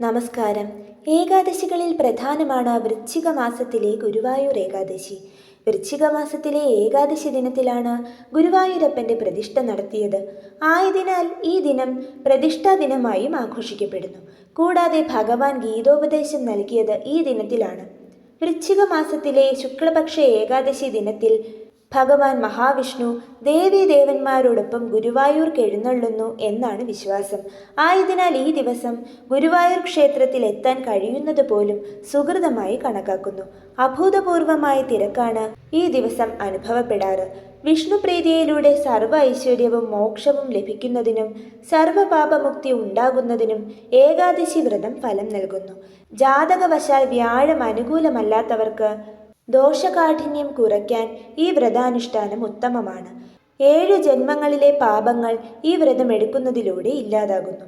നമസ്കാരം. ഏകാദശികളിൽ പ്രധാനമാണ് വൃശ്ചിക മാസത്തിലെ ഗുരുവായൂർ ഏകാദശി. വൃശ്ചിക മാസത്തിലെ ഏകാദശി ദിനത്തിലാണ് ഗുരുവായൂരപ്പന്റെ പ്രതിഷ്ഠ നടത്തിയത്. ആയതിനാൽ ഈ ദിനം പ്രതിഷ്ഠാ ദിനമായും ആഘോഷിക്കപ്പെടുന്നു. കൂടാതെ ഭഗവാൻ ഗീതോപദേശം നൽകിയത് ഈ ദിനത്തിലാണ്. വൃശ്ചിക മാസത്തിലെ ശുക്ലപക്ഷ ഏകാദശി ദിനത്തിൽ ഭഗവാൻ മഹാവിഷ്ണു ദേവീദേവന്മാരോടൊപ്പം ഗുരുവായൂർ എഴുന്നള്ളുന്നു എന്നാണ് വിശ്വാസം. ആയതിനാൽ ഈ ദിവസം ഗുരുവായൂർ ക്ഷേത്രത്തിൽ എത്താൻ കഴിയുന്നത് പോലും സുഹൃതമായി കണക്കാക്കുന്നു. അഭൂതപൂർവമായ തിരക്കാണ് ഈ ദിവസം അനുഭവപ്പെടാറ്. വിഷ്ണുപ്രീതിയിലൂടെ സർവ ഐശ്വര്യവും മോക്ഷവും ലഭിക്കുന്നതിനും സർവപാപമുക്തി ഉണ്ടാകുന്നതിനും ഏകാദശി വ്രതം ഫലം നൽകുന്നു. ജാതകവശാൽ വ്യാഴം അനുകൂലമല്ലാത്തവർക്ക് ദോഷകാഠിന്യം കുറയ്ക്കാൻ ഈ വ്രതാനുഷ്ഠാനം ഉത്തമമാണ്. ഏഴ് ജന്മങ്ങളിലെ പാപങ്ങൾ ഈ വ്രതം എടുക്കുന്നതിലൂടെ ഇല്ലാതാകുന്നു.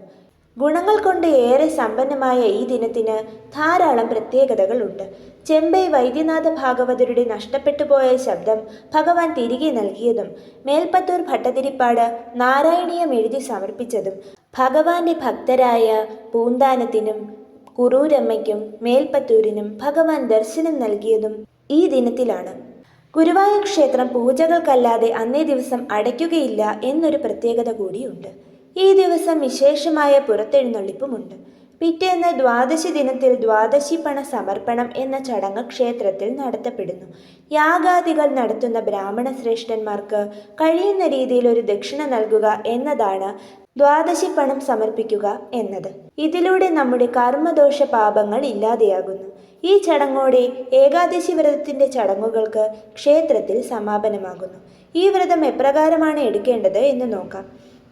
ഗുണങ്ങൾ കൊണ്ട് ഏറെ സമ്പന്നമായ ഈ ദിനത്തിന് ധാരാളം പ്രത്യേകതകളുണ്ട്. ചെമ്പൈ വൈദ്യനാഥ ഭാഗവതരുടെ നഷ്ടപ്പെട്ടുപോയ ശബ്ദം ഭഗവാൻ തിരികെ നൽകിയതും മേൽപ്പത്തൂർ ഭട്ടതിരിപ്പാട് നാരായണീയം എഴുതി സമർപ്പിച്ചതും ഭഗവാന്റെ ഭക്തരായ പൂന്താനത്തിനും കുറൂരമ്മയ്ക്കും മേൽപ്പത്തൂരിനും ഭഗവാൻ ദർശനം നൽകിയതും ഈ ദിനത്തിലാണ്. ഗുരുവായൂർ ക്ഷേത്രം പൂജകൾക്കല്ലാതെ അന്നേ ദിവസം അടയ്ക്കുകയില്ല എന്നൊരു പ്രത്യേകത കൂടിയുണ്ട്. ഈ ദിവസം വിശേഷമായ പുറത്തെഴുന്നള്ളിപ്പുമുണ്ട്. പിറ്റേന്ന് ദ്വാദശി ദിനത്തിൽ ദ്വാദശി പണ സമർപ്പണം എന്ന ചടങ്ങ് ക്ഷേത്രത്തിൽ നടത്തപ്പെടുന്നു. യാഗാദികൾ നടത്തുന്ന ബ്രാഹ്മണ ശ്രേഷ്ഠന്മാർക്ക് കഴിയുന്ന രീതിയിൽ ഒരു ദക്ഷിണ നൽകുക എന്നതാണ് ദ്വാദശി പണം സമർപ്പിക്കുക എന്നത്. ഇതിലൂടെ നമ്മുടെ കർമ്മദോഷ പാപങ്ങൾ ഇല്ലാതെയാകുന്നു. ഈ ചടങ്ങോടെ ഏകാദശി വ്രതത്തിന്റെ ചടങ്ങുകൾക്ക് ക്ഷേത്രത്തിൽ സമാപനമാകുന്നു. ഈ വ്രതം എപ്രകാരമാണ് എടുക്കേണ്ടത് എന്ന് നോക്കാം.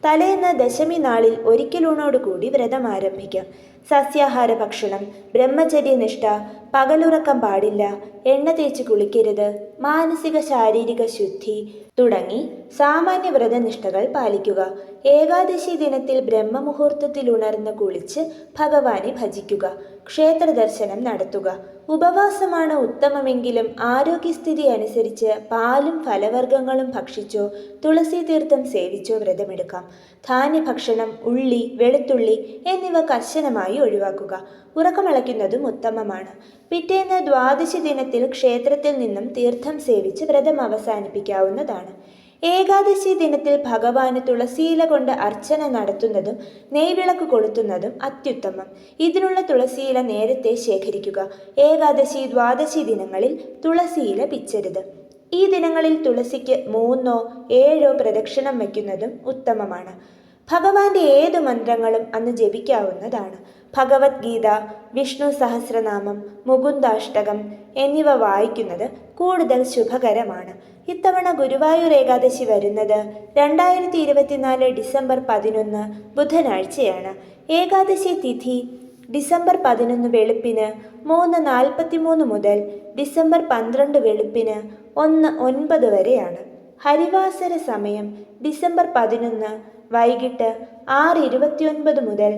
തലേന്ന് ദശമി നാളിൽ ഒരിക്കലൂണോടുകൂടി വ്രതം ആരംഭിക്കാം. സസ്യാഹാര ഭക്ഷണം ബ്രഹ്മചര്യനിഷ്ഠ പകലുറക്കം പാടില്ല എണ്ണ തേച്ച് കുളിക്കരുത് മാനസിക ശാരീരിക ശുദ്ധി തുടങ്ങി സാമാന്യ വ്രതനിഷ്ഠകൾ പാലിക്കുക. ഏകാദശി ദിനത്തിൽ ബ്രഹ്മമുഹൂർത്തത്തിൽ ഉണർന്ന് കുളിച്ച് ഭഗവാനെ ഭജിക്കുക. ക്ഷേത്ര ദർശനം നടത്തുക. ഉപവാസമാണ് ഉത്തമമെങ്കിലും ആരോഗ്യസ്ഥിതി അനുസരിച്ച് പാലും ഫലവർഗങ്ങളും ഭക്ഷിച്ചോ തുളസി തീർത്ഥം സേവിച്ചോ വ്രതമെടുക്കാം. ധാന്യഭക്ഷണം ഉള്ളി വെളുത്തുള്ളി എന്നിവ കർശനമായി ഒഴിവാക്കുക. ഉറക്കമളയ്ക്കുന്നതും ഉത്തമമാണ്. പിറ്റേന്ന് ദ്വാദശി ദിനത്തിൽ ക്ഷേത്രത്തിൽ നിന്നും തീർത്ഥം സേവിച്ച് വ്രതം അവസാനിപ്പിക്കാവുന്നതാണ്. ഏകാദശി ദിനത്തിൽ ഭഗവാന് തുളസിയില കൊണ്ട് അർച്ചന നടത്തുന്നതും നെയ്വിളക്ക് കൊളുത്തുന്നതും അത്യുത്തമം. ഇതിനുള്ള തുളസിയില നേരത്തെ ശേഖരിക്കുക. ഏകാദശി ദ്വാദശി ദിനങ്ങളിൽ തുളസിയില പിച്ചരുത്. ഈ ദിനങ്ങളിൽ തുളസിക്ക് മൂന്നോ ഏഴോ പ്രദക്ഷിണം വയ്ക്കുന്നതും ഉത്തമമാണ്. ഭഗവാന്റെ ഏതു മന്ത്രങ്ങളും അന്ന് ജപിക്കാവുന്നതാണ്. ഭഗവത്ഗീത വിഷ്ണു സഹസ്രനാമം മുകുന്ദാഷ്ടകം എന്നിവ വായിക്കുന്നത് കൂടുതൽ ശുഭകരമാണ്. ഇത്തവണ ഗുരുവായൂർ ഏകാദശി വരുന്നത് രണ്ടായിരത്തി ഇരുപത്തിനാല് ഡിസംബർ പതിനൊന്ന് ബുധനാഴ്ചയാണ്. ഏകാദശി തിഥി ഡിസംബർ പതിനൊന്ന് വെളുപ്പിന് മൂന്ന് നാൽപ്പത്തിമൂന്ന് മുതൽ ഡിസംബർ പന്ത്രണ്ട് വെളുപ്പിന് ഒന്ന് ഒൻപത് വരെയാണ്. ഹരിവാസര സമയം ഡിസംബർ പതിനൊന്ന് വൈകിട്ട് ആറ് ഇരുപത്തിയൊൻപത് മുതൽ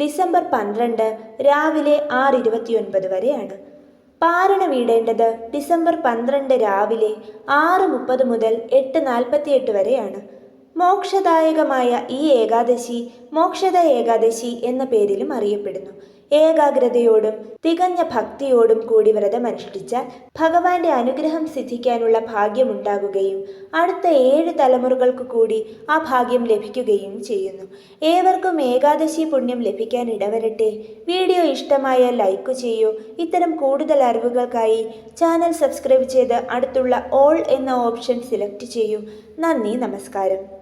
ഡിസംബർ പന്ത്രണ്ട് രാവിലെ ആറ് ഇരുപത്തിയൊൻപത് വരെയാണ്. പാരണ വീടേണ്ടത് ഡിസംബർ പന്ത്രണ്ട് രാവിലെ ആറ് മുപ്പത് മുതൽ എട്ട് നാൽപ്പത്തിയെട്ട് വരെയാണ്. മോക്ഷദായകമായ ഈ ഏകാദശി മോക്ഷദ ഏകാദശി എന്ന പേരിലും അറിയപ്പെടുന്നു. ഏകാഗ്രതയോടും തികഞ്ഞ ഭക്തിയോടും കൂടി വ്രതമനുഷ്ഠിച്ചാൽ ഭഗവാന്റെ അനുഗ്രഹം സിദ്ധിക്കാനുള്ള ഭാഗ്യമുണ്ടാകുകയും അടുത്ത ഏഴ് തലമുറകൾക്ക് കൂടി ആ ഭാഗ്യം ലഭിക്കുകയും ചെയ്യുന്നു. ഏവർക്കും ഏകാദശി പുണ്യം ലഭിക്കാൻ ഇടവരട്ടെ. വീഡിയോ ഇഷ്ടമായ ലൈക്ക് ചെയ്യൂ. ഇത്തരം കൂടുതൽ അറിവുകൾക്കായി ചാനൽ സബ്സ്ക്രൈബ് ചെയ്ത് അടുത്തുള്ള ഓൾ എന്ന ഓപ്ഷൻ സെലക്ട് ചെയ്യൂ. നന്ദി നമസ്കാരം.